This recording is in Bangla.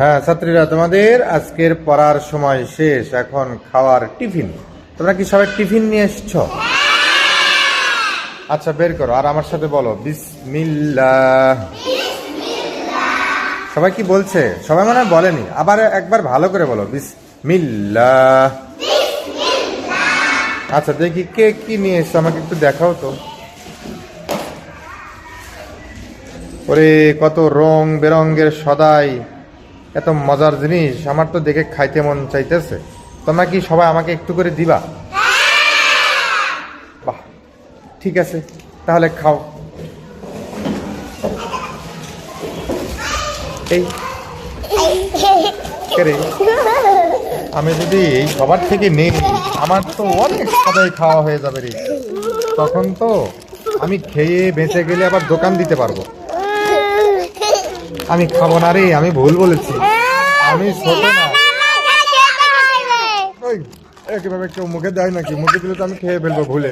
হ্যাঁ ছাত্রীরা, তোমাদের আজকের পড়ার সময় শেষ, এখন খাওয়ার টিফিন। তোমরা কি সবাই টিফিন নিয়ে এসছ? আচ্ছা বের করো, আর আমার সাথে বলো, বিসমিল্লাহ। সবাই কি বলছে? সবাই মনে হয় বলেনি। আবার একবার ভালো করে বলো, বিসমিল্লাহ। আচ্ছা দেখি কে কি নিয়ে এসছো, আমাকে একটু দেখাও তো। ওরে, কত রং বেরঙ্গের সদাই। এত মজার জিনিস, আমার তো দেখে খাইতে মন চাইতেছে। তোমরা কি সবাই আমাকে একটু করে দিবা? বাহ, ঠিক আছে, তাহলে খাও। এই আমি যদি এই সবার থেকে নেই, আমার তো অনেক সবাই খাওয়া হয়ে যাবে রে। তখন তো আমি খেয়ে বেঁচে গেলে আবার দোকান দিতে পারব। আমি খাব না রে আমি ভুল বলেছি। আমি ছোট না। একেভাবে কেউ মুখে দেয় নাকি? মুখে দিলে তো আমি খেয়ে ফেলব ভুলে।